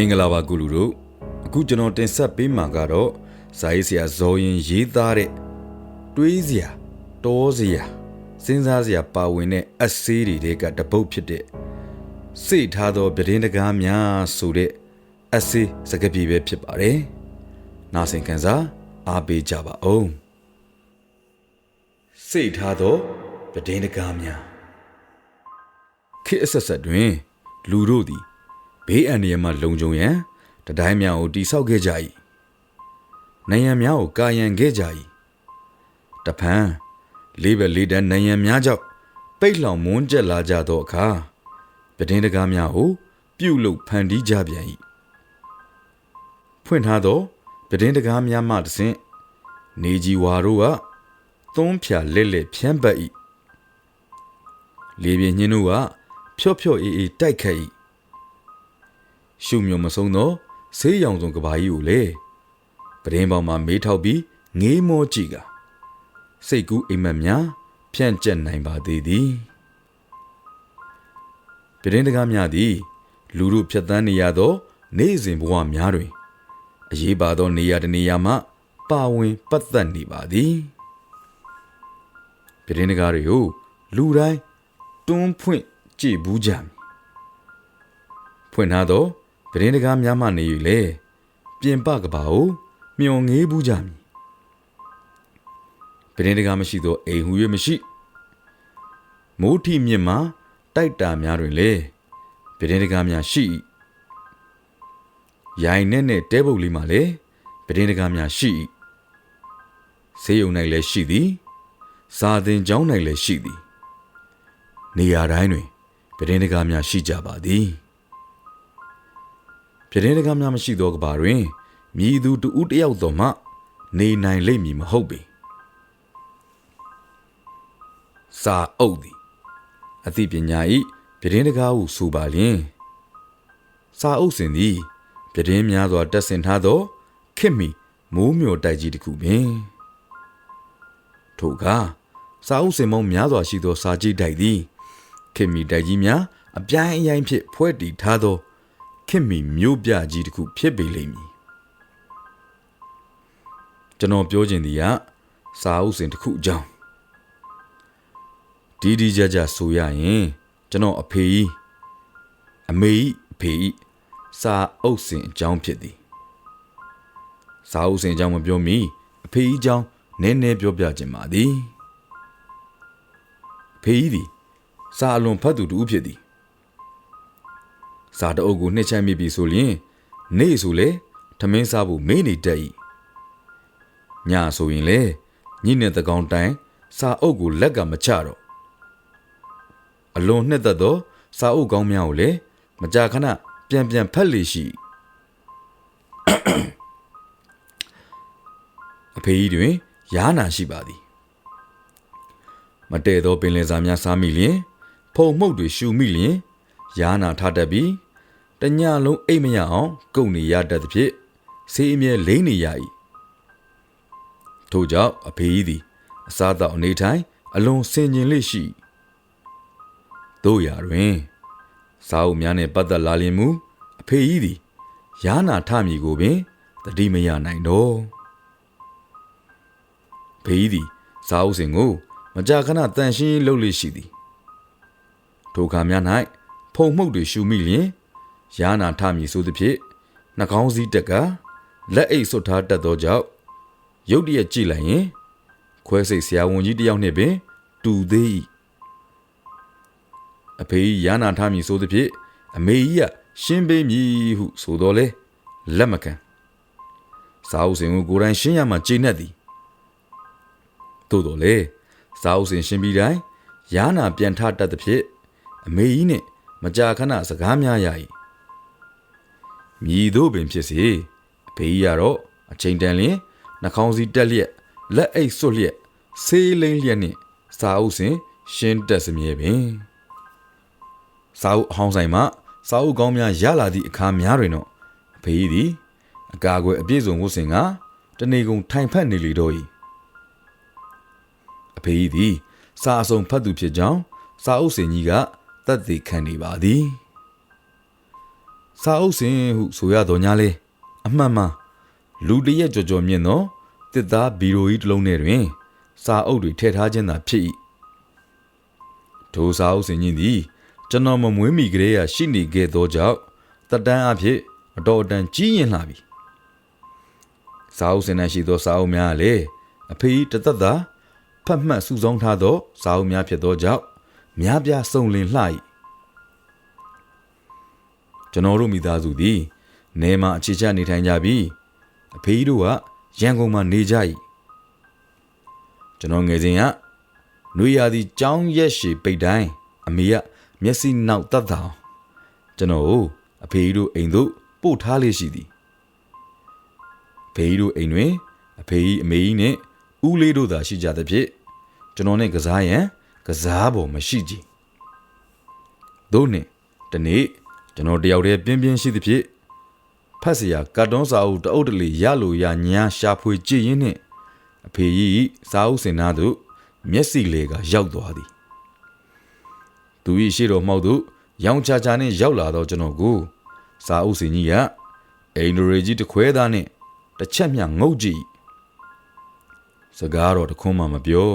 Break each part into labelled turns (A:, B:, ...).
A: မင်္ဂလာပါကုလူတို့အခုကျွန်တော်တင်ဆက်ပေးမှာကတော့ဇာရေးဆရာဇော်ရင်ရေးသားတဲ့တွေးစရာတောစရာစဉ်းစားစရာပါဝင်တဲ့အဆေးတွေကတပုတ်ဖြစ်တဲ့စိတ်ထားသောပြတင်းတကားများဆိုတဲ့အဆေးစကားပြေပဲဖြစ်ပါတယ်နာဆင်ခံစားအားပေးကြပါဦးစိတ်ထားသောပြတင်းတကားများခေတ်အဆက်ဆက်တွင် လူတို့သည် ဘေးအန္တရာယ်မှလုံခြုံရန်တတိုင်းများကိုတိဆောက်ခဲ့ကြ၏နိုင်ရန်များကိုကာယံခဲ့ကြ၏တဖန်လေးပဲလေးတန်းနိုင်ရန်များကြောင့်ပိတ်လောင်မွန်းကျက်လာကြသောအခါပြတင်းတကားများကိုပြုတ်လုဖန်တီးကြပြန်၏ဖွင့်ထားသောပြတင်းတကားများမှတဆင့်နေကြီးဝါတို့ကသွန်းဖြာလက်လက်ဖြန်းပတ်၏လေပြင်းညင်းတို့ကဖြော့ဖြော့အေးအေးတိုက်ခတ်၏ ရှုမြုံမဆုံးသောဆေးရောင်စုံကဘာကြီးကိုလေပဒင်းပေါင်မှာမေးထောက်ပြီးငေးမောကြည့်ကစိတ်ကူးအိမ်မက်များဖြန့်ကျက်နိုင်ပါသေးသည်ပဒင်းတကားများသည်လူတို့ဖြတ်သန်းနေရသော နေ့စဉ်ဘဝများတွင်အရေးပါသောနေရာတစ်နေရာမှ ပါဝင်ပတ်သက်နေပါသည်ပဒင်းတကားတွေကိုလူတိုင်းတွန်းဖွင့်ကြည့်ဘူးကြမည်ဖွင့်ထားသော ပဒင်းတကားများမှနေ၍လေပြင်ပကဘာကိုမျောငေးဘူးကြမည်ပဒင်းတကားမရှိသောအိမ်ဟူ၍မရှိမိုးထီမြင့်မှာတိုက်တာများတွင်လေပဒင်းတကားများရှိ၏ရိုင်နဲ့နဲ့တဲပုတ်လေးမှာလေပဒင်းတကားများရှိ၏ဆေးရုံ၌လည်းရှိသည်စာသင်ကျောင်း၌လည်းရှိသည်နေရာတိုင်းတွင်ပဒင်းတကားများရှိကြပါသည် ပြတင်းတကားများမရှိသောကဘာတွင်မြည်သူတူဦးတယောက်တော်မှ နေနိုင်လိမ့်မည်မဟုတ်ပေစာအုပ်သည်အသိပညာဤပြတင်းတကားဟုဆိုပါလျင်စာအုပ်စဉ်သည်ပြတင်းများစွာတက်ဆင်ထားသောခစ်မီမိုးမျောတိုက်ကြီးတစ်ခုပင်ထို့ကစာအုပ်စင်မောင်းများစွာရှိသောစာကြည့်တိုက်သည်ခေမီတိုက်ကြီးများအပြိုင်အယိုင်ဖြင့်ဖွဲ့တည်ထားသော ခင်မီမျိုးပြကြီးတစ်ခုဖြစ်ပေလိမ့်မည်ကျွန်တော်ပြောချင်သည်ကစာအုပ်စဉ်တစ်ခုအကြောင်းဒီဒီကြကြဆိုရရင်ကျွန်တော်အဖေကြီးအမေကြီးအဖေကြီးစာအုပ်စဉ်အကြောင်းဖြစ်သည်စာအုပ်စဉ်အကြောင်းမပြောမီအဖေကြီးအကြောင်းနည်းနည်းပြောပြခြင်းပါသည်အဖေကြီးသည်စာအလွန်ဖတ်သူတူဖြစ်သည် စာတအုပ်ကိုနှစ်ချက်မိပြီဆိုရင်နေ့ဆိုလေထမင်းစားဖို့မေးနေတတ်၏ညဆိုရင်လေညနေတကောင်တိုင်စာအုပ်ကိုလက်ကမချတော့အလွန်နှစ်သက်သောစာအုပ်ကောင်းများကိုလည်းမကြာခဏပြန်ပြန်ဖတ်လေရှိအဖေကြီးတွင်ရားနာရှိပါသည်မတည့်သောပင်လယ်စာများစားမိလျင် ဖုံမှုတ်တွေရှူမိလျင်ရားနာထတတ်ပြီး တညလုံးအိတ်မရအောင်ကုန်နေရတတ်သဖြင့်ဆေးအမြဲလိမ့်နေရ၏ထို့ကြောင့်အဖေကြီးသည်အစားသောက်အနေထိုင်အလွန်ဆင်ခြင်လေးရှိတို့ရာတွင်စာအုပ်များနှင့်ပတ်သက်လာလျင်မူအဖေကြီးသည်ယာနာထမည်ကိုပင်တတိမရနိုင်တော့ဖေကြီးသည်စာအုပ်စဉ်ကိုမကြာခဏတန်ရှင်းလုပ်လိရှိသည်ထိုအခါများ၌ဖုံမှုတ်တွေရှူမိလျင် ယာနာထမည်ဆိုသည်ဖြင့်နှကောင်းစည်းတက်ကလက်အိတ်ဆွတ်ထားတတ်သောကြောင့်ရုတ်တရက်ကြည့်လိုက်ရင် ခွဲစိတ်ဆရာဝန်ကြီးတယောက်နှင့်ပင် တူသေး၏အဖေယာနာထမည်ဆိုသည်ဖြင့်အမေကြီးကရှင်းပေးမည်ဟုဆိုတော်လဲလက်မခံစာအုပ်စဉ်ကိုကိုယ်တိုင်ရှင်းရမှကျေနပ်သည်သို့တော်လေစာအုပ်စဉ်ရှင်းပြီးတိုင်းယာနာပြန်ထတတ်သည်ဖြင့်အမေကြီးနှင့်မကြာခဏစကားများရ၏ မြည်တို့ပင်ဖြစ်စေအဖေကြီးကတော့အချိန်တန်လျင်နှာခေါင်းစည်းတက်လျက်လက်အိတ်စွတ်လျက်ဆေးလိမ့်လျက်နှင့်စာအုပ်စဉ်ရှင်းတက်စမြဲပင်စာအုပ်အဟောင်းဆိုင်မှစာအုပ်ကောင်းများရလာသည့်အခါများတွင်တော့အဖေကြီးသည်အကာအကွယ်အပြည့်စုံဝတ်ဆင်ကတနေကုန်ထိုင်ဖက်နေလေတော့၏အဖေကြီးသည်စာအစုံဖတ်သူဖြစ်ကြောင်းစာအုပ်စင်ကြီးကတတ်သိခံနေပါသည် စာအုပ်စင်ဟုဆိုရတော်ညာလေအမှန်မှန်လူတရက်ကြော်ကြော်မြင့်သောတစ်သားဘီရိုကြီးတစ်လုံးထဲတွင် စာအုပ်တွေထည့်ထားခြင်းသာဖြစ်၏ထိုစာအုပ်စင်ကြီးသည်ကျွန်တော်မမွေးမိကလေးရရှိနေခဲ့သောကြောင့်တက်တန်းအဖြစ်အတော်အတန်ကြီးရင်လာပြီစာအုပ်စင်၌ရှိသောစာအုပ်များကလည်းအဖေကြီးတသက်သာဖတ်မှတ်စုဆောင်းထားသောစာအုပ်များဖြစ်သောကြောင့်များပြားစုံလင်လှ၏ ကျွန်တော်တို့မိသားစုသည်နေမှာအခြေချနေထိုင်ကြပြီးအဖေကြီးတို့ကရန်ကုန်မှာနေကြ၏ကျွန်တော်ငယ်စဉ်ကနွေရာသီကြောင်းရက်ရှည်ပိတ်တိုင်းအမေကမျက်စိနောက်တတ်တာအောင်ကျွန်တော်ကိုအဖေကြီးတို့အိမ်သို့ပို့ထားလေးရှိသည်အဖေကြီးတို့အိမ်တွင်အဖေကြီးအမေကြီးနဲ့ဦးလေးတို့သာရှိကြသဖြင့်ကျွန်တော်နဲ့ကစားရန်ကစားပေါ်မရှိကြသို့နှင့်တနေ့ ကျွန်တော်တယောက်တည်းပြင်းပြင်းရှိသဖြင့်ဖတ်စရာကတ်တုန်းစာအုပ်တအုပ်တလီရလိုရညာရှာဖွေကြည့်ရင်းနဲ့အဖေကြီးစာအုပ်စင်နာသို့မျက်စိလေကရောက်သွားသည်သူ၏ရှေ့တော်မှောက်သို့ရောင်ချာချာနှင့်ရောက်လာတော့ကျွန်တော်ကိုစာအုပ်စင်ကြီးကအိန္ဒိရေကြီးတခွဲသားနှင့်တစ်ချက်မျှငုတ်ကြည့်စကားတော့တခွန်းမှမပြော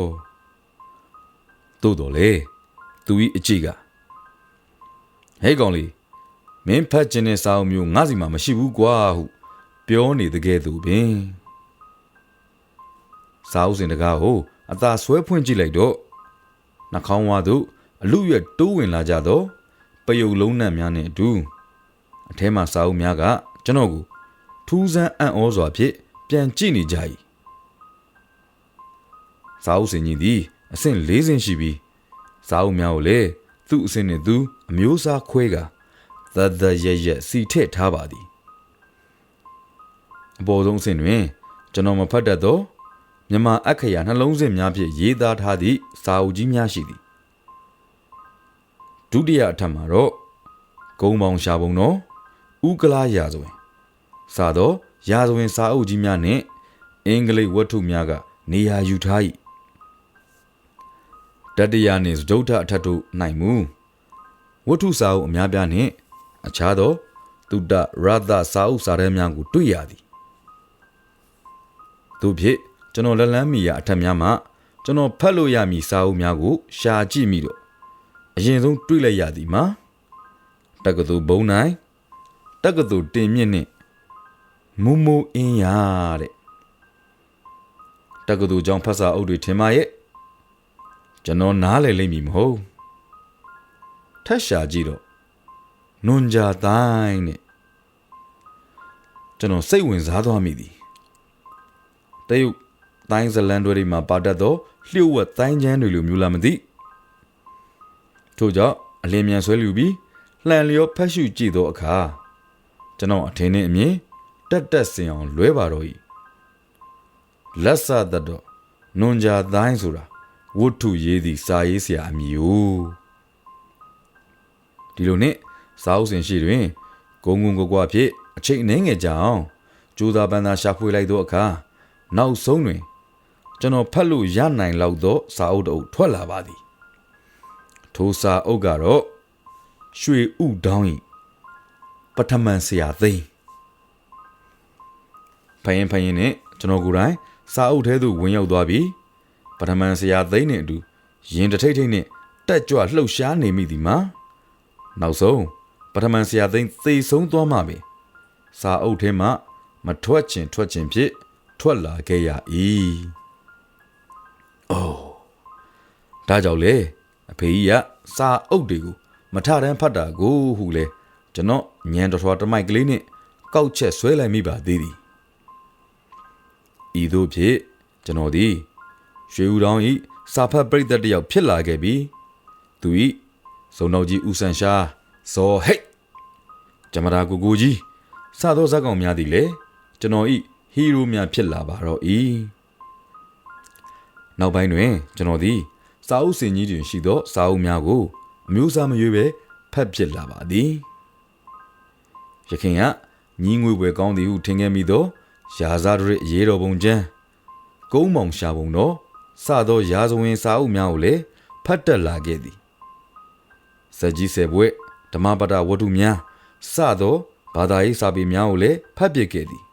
A: သို့တော်လေသူ၏အကြည့်ကဟဲ့ကောင်လေး မင်းဖတ်ခြင်းတဲ့စာအုပ်မျိုးငါစီမှာမရှိဘူးကွာဟုပြောနေတကယ်သူပင်စာအုပ်စင်တကားကိုအသာဆွဲဖွင့်ကြည့်လိုက်တော့နှာခေါင်းဝါသို့အလူရွက်တိုးဝင်လာကြသောပယုတ်လုံးနှံများနှင့်အတူအထဲမှစာအုပ်များကကျွန်တော်ကိုထူးဆန်းအံ့ဩစွာဖြင့်ပြန်ကြည့်နေကြ၏စာအုပ်စင်ကြီးသည်အဆင့်၄ဆင့်ရှိပြီးစာအုပ်များကိုလည်းသူ့အဆင့်နှင့်သူအမျိုးအစားခွဲကာ သဒ္ဒရရစီထည့်ထားပါသည်အပေါ်ဆုံးအဆင့်တွင် ကျွန်တော်မဖတ်တတ်သောမြန်မာအခရာနှလုံးစင်များဖြင့်ရေးသားထားသည့်စာအုပ်ကြီးများရှိသည်ဒုတိယအထက်မှာတော့ဂုံပေါင်ရှာပုံတော်ဥကလာရာဇဝင်စာသောရာဇဝင်စာအုပ်ကြီးများနှင့်အင်္ဂလိပ်ဝတ္ထုများကနေရာယူထား၏တတိယနှင့်စတုထအထက်တို့နိုင်မူဝတ္ထုစာအုပ်အများပြားနှင့် အခြားသောတုဒ္ဒရသစာအုပ်စာတမ်းများကိုတွေ့ရသည်သူဖြစ်ကျွန်တော်လက်လန်းမီရာအထက်များမှကျွန်တော်ဖတ်လို့ရမည်စာအုပ်များကိုရှာကြည့်မိတော့အရင်ဆုံးတွေ့လိုက်ရသည်မှာတက္ကသိုလ်ဘုံနိုင်တက္ကသိုလ်တင်မြင့်နှင့်မူမူအင်းရတဲ့တက္ကသိုလ်ကျောင်းဖတ်စာအုပ်တွေထင်ပါရဲ့ကျွန်တော်နားလည်လိမ့်မည်မဟုတ်ထက်ရှာကြည့်တော့ နွန်ကြတိုင်းနဲ့ကျွန်တော်စိတ်ဝင်စားသွားမိသည်တရုတ်တိုင်းဇလန်တွေမှာပါတတ်သောလျှို့ဝှက်တိုင်းချမ်းတွေလိုမျိုးလားမသိထို့ကြောင့်အလင်းမြန်ဆွဲလူပြီးလှန်လျောဖက်ရှုကြည့်သောအခါကျွန်တော်အထင်နဲ့အမြင်တက်တက်စင်အောင်လွဲပါတော့၏လက်ဆတ်တော့နွန်ကြတိုင်းဆိုတာဝတ္ထုရေးသည့်စာရေးဆရာအမည် ው ဒီလိုနဲ့ စာအုပ်စင်ရှိတွင်ဂုံဂုံကွကွဖြစ်အချိန်အနည်းငယ်ကြာအောင်ကြိုးစားပန်းသာရှာဖွေလိုက်သောအခါနောက်ဆုံးတွင် ကျွန်တော်ဖတ်လို့ရနိုင်လောက်သောစာအုပ်တအုပ်ထွက်လာပါသည်ထိုစာအုပ်ကတော့ရွှေဥဒေါင်း၏ပထမန်ဆရာသိန်းဖယင်ဖယင်နဲ့ကျွန်တော်ကိုယ်တိုင်စာအုပ်ထဲသို့ဝင်ရောက်သွားပြီးပထမန်ဆရာသိန်းနဲ့အတူရင်တထိတ်ထိတ်နဲ့တက်ကြွလှုပ်ရှားနေမိသည်မှာနောက်ဆုံး ပထမန်ဆရာသိန်းသေဆုံးသွားမှပဲစာအုပ်ထဲမှမထွက်ချင်ထွက်ချင်ဖြစ်ထွက်လာခဲ့ရ၏အိုးဒါကြောင့်လေအဖေကြီးကစာအုပ်တွေကိုမထတန်းဖတ်တာကိုဟုလေကျွန်တော်ညံတော်ထွားတမိုက်ကလေးနဲ့ကောက်ချက်ဆွဲလိုက်မိပါသေးသည်ဤသို့ဖြင့်ကျွန်တော်သည်ရွှေဦးတောင်းဤစာဖတ်ပရိသတ်တယောက်ဖြစ်လာခဲ့ပြီးသူဤစုံတော်ကြီးဦးဆန်ရှား ဇော်ဟိတ်ဂျမရာကိုကိုကြီးစသောဇက်ကောင်များသည်လေကျွန်တော်ဤဟီးရိုးများဖြစ်လာပါတော့၏နောက်ပိုင်းတွင် ကျွန်တော်သည် စာအုပ်စင်ကြီးတွင်ရှိသော စာအုပ်များကိုအမျိုးအစားမရွေးပဲဖတ်ဖြစ်လာပါသည်ရခင်ကညီငွေပွဲကောင်းသည်ဟုထင်ခဲ့မိသောရာဇာဒရစ်ရေတော်ပုံကျမ်းကုန်းမောင်ရှာပုံတော်စသောရာဇဝင်စာအုပ်များကိုလည်းဖတ်တက်လာခဲ့သည်စကြီးဆယ်ဘွဲ့ ဓမ္မပဒဝတ္ထုများစသောဘာသာရေးစာပေများကိုလည်းဖတ်ပြခဲ့သည်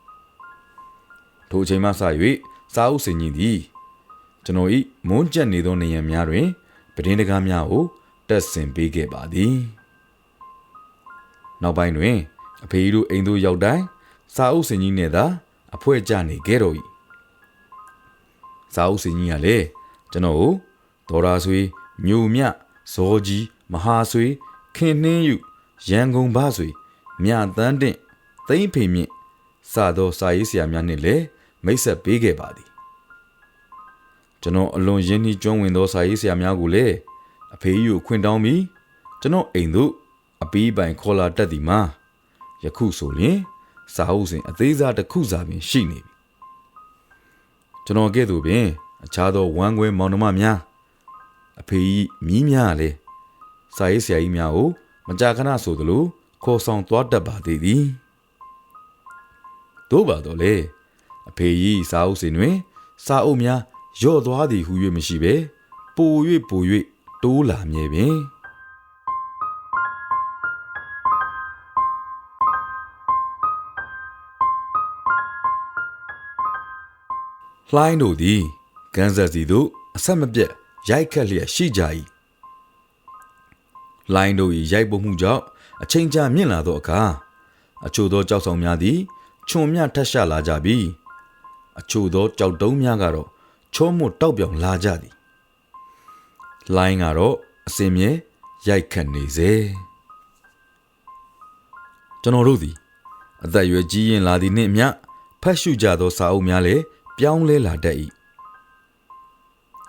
A: ထိုအချိန်မှစ၍စာအုပ်စင်ကြီးသည်ကျွန်တော်၏မွန်းကျက်နေသောနေရန်များတွင်ပဒင်းတကားများကိုတက်ဆင်ပေးခဲ့ပါသည်နောက်ပိုင်းတွင်အဖေကြီးတို့အိမ်သို့ရောက်တိုင်းစာအုပ်စင်ကြီးနှင့်သာအဖွဲကြနေခဲ့တော်၏စာအုပ်စင်ကြီးကလည်းကျွန်တော်ကိုဒေါ်ရာဆွေညိုမြဇောကြီးမဟာဆွေ ခင်နှင်းယူရန်ကုန်ဘဆွေမြတန်းတင့်သိမ့်ဖေမြင့်စသောစာရေးဆရာများနှင့်လည်းမိတ်ဆက်ပေးခဲ့ပါသည်ကျွန်တော်အလွန်ရင်းနှီးကျွမ်းဝင်သောစာရေးဆရာများကိုလည်းအဖေကြီးကိုခွင့်တောင်းပြီးကျွန်တော်အိမ်သို့အပီးပိုင်ခေါ်လာတတ်သည်မှာယခုဆိုရင်စာအုပ်စဉ်အသေးစားတစ်ခုစာပင်ရှိနေပြီကျွန်တော်ကဲ့သို့ပင် အခြားသောဝမ်းခွဲမောင်နှမများအဖေကြီးမြီးများလည်း စာရေးဆရာကြီးများကိုမကြာခဏဆိုသလိုခေါ်ဆောင်သွားတတ်ပါသေးသည်တို့ပါတော့လေအဖေကြီးစာအုပ်စဉ်တွင် စာအုပ်များရော့သွားသည်ဟု၍မရှိပဲပို၍ပို၍တိုးလာမြဲပင်လှိုင်းတို့သည်ကန်းဆက်စီတို့အဆက်မပြတ်ရိုက်ခတ်လျက်ရှိကြ၏ လှိုင်းတို့၏ရိုက်ပုတ်မှုကြောင့်အချိန်ကြာမြင့်လာသောအခါအချို့သောကြောက်ဆောင်များသည်ခြုံမြထက်ရှာလာကြပြီးအချို့သောကြောက်တုံးများကတော့ချောမွတ်တောက်ပြောင်လာကြသည်လိုင်းကတော့အစင်မြဲရိုက်ခတ်နေစေကျွန်တော်တို့သည်အသက်အရွယ်ကြီးရင်လာသည်နှင့်အမျှဖတ်ရှုကြသောစာအုပ်များလည်းပြောင်းလဲလာတတ်၏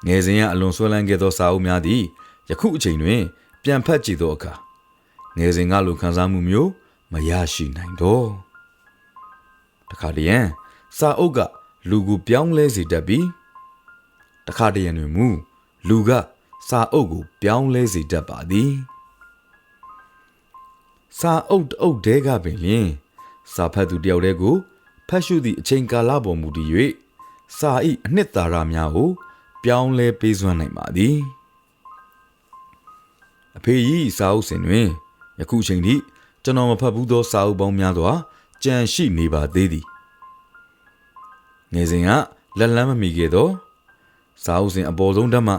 A: ငယ်စဉ်ကအလွန်ဆွဲလန်းခဲ့သောစာအုပ်များသည်ယခုအချိန်တွင် ပြန်ဖတ်ကြည့်သောအခါငယ်စဉ်ကလိုခံစားမှုမျိုးမရရှိနိုင်တော့တခါတည်းရန်စာအုပ်ကလူကိုပြောင်းလဲစေတတ်ပြီးတခါတည်းရန်တွင်မူလူကစာအုပ်ကိုပြောင်းလဲစေတတ်ပါသည်စာအုပ်တအုပ်တဲကပင်လျင်စာဖတ်သူတယောက်တည်းကိုဖတ်ရှုသည့်အချိန်ကာလပေါ်မူတည်၍စာ၏အနှစ်သာရများကိုပြောင်းလဲပေးစွမ်းနိုင်ပါသည် အဖေကြီးစာအုပ်စဉ်တွင်ယခုချိန်ထိကျွန်တော်မဖတ်ဘူးသောစာအုပ်ပေါင်းများစွာကြံရှိနေပါသေးသည်ငယ်စဉ်ကလက်လန်းမမီခဲ့သောစာအုပ်စဉ်အပေါ်ဆုံးဓာတ်မှ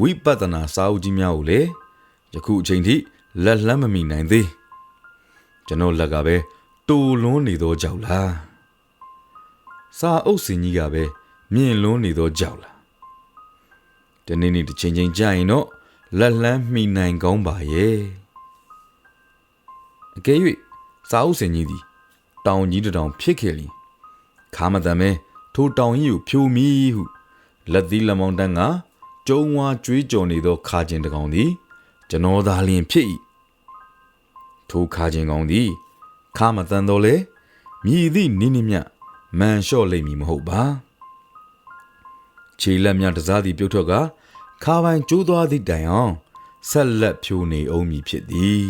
A: ဝိပဿနာစာအုပ်ကြီးများကိုလည်းယခုအချိန်ထိလက်လန်းမမီနိုင်သေးကျွန်တော်လက်ကပဲတူလွန်းနေသောကြောက်လားစာအုပ်စဉ်ကြီးကပဲမြင့်လွန်းနေသောကြောက်လားဒီနေ့နေ့တစ်ချိန်ချင်းကြာရင်တော့ လက်လန်းမိနိုင်ကောင်းပါရဲ့အကယ်၍စာအုပ်စဉ်ကြီးသည်တောင်ကြီးတစ်တောင်ဖြစ်ခဲ့လျင်ခါမတန်မဲထိုတောင်ကြီးကိုဖြိုမီဟုလက်သီးလက်မောင်းတန်းကကျုံဝါကြွေးကြော်နေသောခါကျင်တကောင်သည်ကျွန်တော်သာလျင်ဖြစ်၏ထိုခါကျင်ကောင်သည်ခါမတန်တော့လေမြည်သည့်နိနိမြမန်လျှော့လိမ့်မည်မဟုတ်ပါခြေလက်များတစားသည်ပြုတ်ထွက်က ခါပိုင်ကျိုးသွားသည့်တိုင်အောင်ဆက်လက်ဖြိုနေအောင်မည်ဖြစ်သည်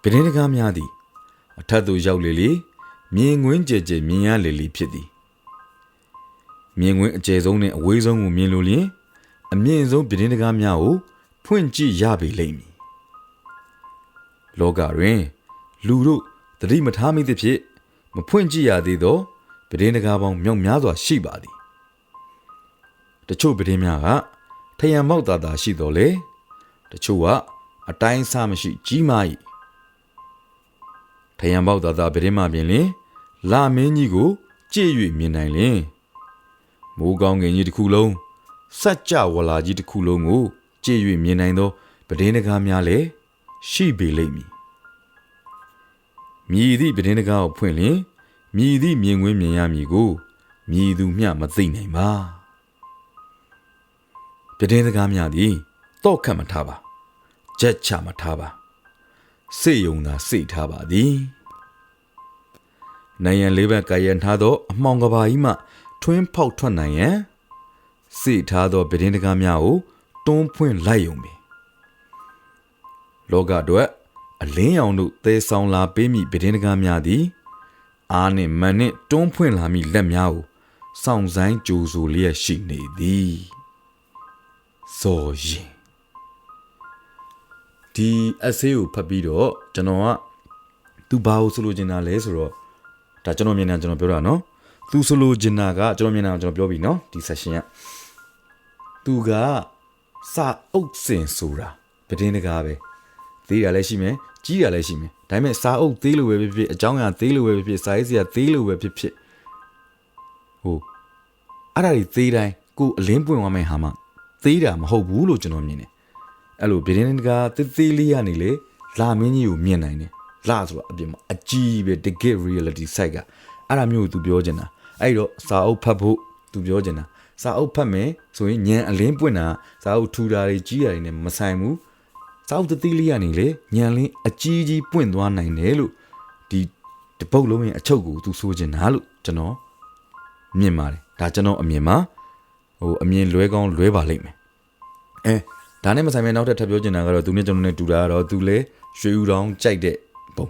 A: ပဒင်းတကားများသည်အထက်သို့ရောက်လေလေမြင်ကွင်းကြဲကြဲမြင်ရလေလေဖြစ်သည်မြင်ကွင်းအကျယ်ဆုံးနဲ့အဝေးဆုံးကိုမြင်လို့လျင်အမြင့်ဆုံးပဒင်းတကားများကိုဖွင့်ကြည့်ရပေလိမ့်မည်လောကတွင် လူတို့တတိမထားမိသဖြင့်မဖွင့်ကြည့်ရသေးသော ပဒင်းတကားပေါင်းမြောက်များစွာရှိပါသည်တချို့ပဒင်းများကထယံမောက်တာတာရှိတော်လေတချို့ကအတိုင်းအဆမရှိကြီးမား၏ထယံပေါက်သာသာပဒင်းမှပြင်လင်လာမင်းကြီးကိုကြည့်၍မြင်နိုင်လင်မိုးကောင်းကင်ကြီးတစ်ခုလုံးစัจ java ဝလာကြီးတစ်ခုလုံးကိုကြည့်၍မြင်နိုင်သောပဒင်းတကားများလည်းရှိပေလိမ့်မည်မြည်သည့်ပဒင်းတကားကိုဖွင့်လင် မြည်သည့်မြင်ကွင်းမြင်ရမည်ကိုမြည်သူမျှမသိနိုင်ပါပဒင်းတကားများသည်တော့ခတ်မထားပါကြက်ချမထားပါစေယုံသာစိတ်ထားပါသည်နိုင်ရန်လေးဘက်ကရန်ထားသောအမှောင်ကဘာကြီးမှထွင်းဖောက်ထွက်နိုင်ရန်စိတ်ထားသောပဒင်းတကားများကိုတွန်းဖွင့်လိုက်ယုံပင်လောကအတွက်အလင်းရောင်တို့သဲဆောင်လာပေးမိပဒင်းတကားများသည် အားနှင့်မန်နှင့်တွန်းဖွင့်လာမိလက်များကိုစောင့်ဆိုင်ကြိုးဆိုလျက်ရှိနေသည်ဇော်ရင်ဒီ essay ကိုဖတ်ပြီးတော့ကျွန်တော်ကသူဘာကိုဆိုလိုချင်တာလဲဆိုတော့ဒါကျွန်တော်မြင်တာကျွန်တော်ပြောတာနော်သူဆိုလိုချင်တာကကျွန်တော်မြင်တာကိုကျွန်တော်ပြောပြီနော်ဒီ session ကသူကစာအုပ်စင်ဆိုတာပဒင်းတကားပဲ သေးတာလည်းရှိမယ်ကြီးတာလည်းရှိမယ်ဒါပေမဲ့စာအုပ်သေးလို့ပဲဖြစ်ဖြစ်အကြောင်းအရာသေးလို့ပဲဖြစ်ဖြစ်စာရေးစရာသေးလို့ပဲဖြစ်ဖြစ်ဟိုအဲ့ဒါတွေသေးတိုင်းကိုယ်အလင်းပွင့်သွားမယ့်ဟာမှသေးတာမဟုတ်ဘူးလို့ကျွန်တော်မြင်တယ်အဲ့လိုဗီဒီယိုကသေးသေးလေးကနေလေလာမင်းကြီးကိုမြင်နိုင်တယ်လာဆိုတာအပြင်မှာအကြီးပဲတကယ် reality site ကအဲ့ဒါမျိုးကို तू ပြောချင်တာအဲ့တော့စာအုပ်ဖတ်ဖို့ तू ပြောချင်တာစာအုပ်ဖတ်မယ်ဆိုရင်ညံအလင်းပွင့်တာစာအုပ်ထူတာတွေကြီးတာတွေနဲ့မဆိုင်ဘူး စာအုပ်သေးသေးလေးကနေလေညံလင်းအကြီးကြီးပွင့်သွားနိုင်တယ်လို့ဒီတပုတ်လုံးရဲ့အချုပ်ကို तू ဆိုချင်တာလို့ကျွန်တော်မြင်ပါတယ်ဒါကျွန်တော်အမြင်မှာဟိုအမြင်လွဲကောင်းလွဲပါလိမ့်မယ်အဲဒါနဲ့မဆိုင်မဲ့နောက်ထပ်ထပ်ပြောချင်တာကတော့သူနဲ့ကျွန်တော်နဲ့တူတာကတော့သူလဲရွှေဦးတောင်ကြိုက်တဲ့ပုံ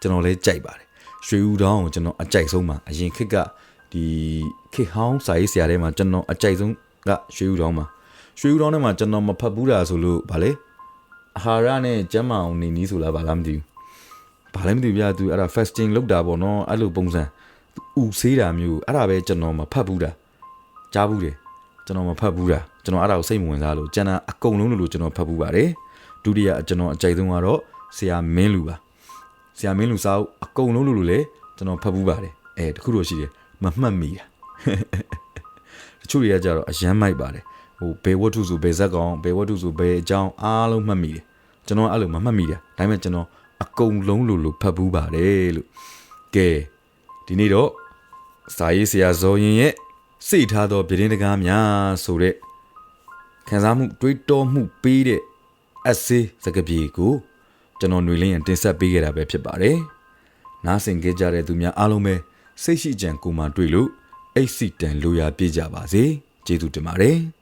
A: ကျွန်တော်လဲကြိုက်ပါတယ်ရွှေဦးတောင်ကိုကျွန်တော်အကြိုက်ဆုံးပါအရင်ခေတ်ကဒီခေတ်ဟောင်းစာရေးဆရာထဲမှာကျွန်တော်အကြိုက်ဆုံးကရွှေဦးတောင်ပါရွှေဦးတောင်ထဲမှာကျွန်တော်မဖတ်ဘူးတာဆိုလို့ဗာလေ အာဟာရနဲ့ကျန်းမာအောင်နေနီးဆိုလားဗာလားမသိဘူးဘာလဲမသိဘူးဗျာသူအဲ့ဒါ fasting လုပ်တာပေါ့နော်အဲ့လိုပုံစံဥဆေးတာမျိုးအဲ့ဒါပဲကျွန်တော်မဖတ်ဘူးတာကြားဘူးတယ်ကျွန်တော်မဖတ်ဘူးတာကျွန်တော်အဲ့ဒါကိုစိတ်မဝင်စားလို့ကျန်တာအကုန်လုံးလို့လို့ကျွန်တော်ဖတ်ဘူးပါတယ်ဒုတိယကျွန်တော်အကြိုက်ဆုံးကတော့ဆရာမင်းလူပါဆရာမင်းလူစာအုပ်အကုန်လုံးလို့လို့လေကျွန်တော်ဖတ်ဘူးပါတယ်အဲတခုတော့ရှိတယ်မမှတ်မိတာတချို့တွေကကြတော့အယမ်းမိုက်ပါတယ် ဟိုဘယ်ဝတ္ထုဆိုဘယ်ဇက်ကောင်ဘယ်ဝတ္ထုဆိုဘယ်အကြောင်းအားလုံးမှတ်မိတယ်ကျွန်တော်အဲ့လိုမမှတ်မိတာဒါပေမဲ့ကျွန်တော်အကုန်လုံးလို့လို့ဖတ်ဘူးပါတယ်လို့ကဲဒီနေ့တော့စာရေးဆရာဇော်ရင်ရဲ့စိတ်ထားသောပြည်ရင်တကားများဆိုတဲ့ခံစားမှုတွေးတောမှုပေးတဲ့အစေးစကားပြေကိုကျွန်တော်ຫນွေလင်းရင်တင်ဆက်ပေးခဲ့တာပဲဖြစ်ပါတယ်။နားဆင်ကြကြတဲ့သူများအားလုံးပဲစိတ်ရှိကြံကိုမှတွေ့လို့အိတ်စီတန်လိုရာပြည့်ကြပါစေ။ကျေးဇူးတင်ပါတယ်။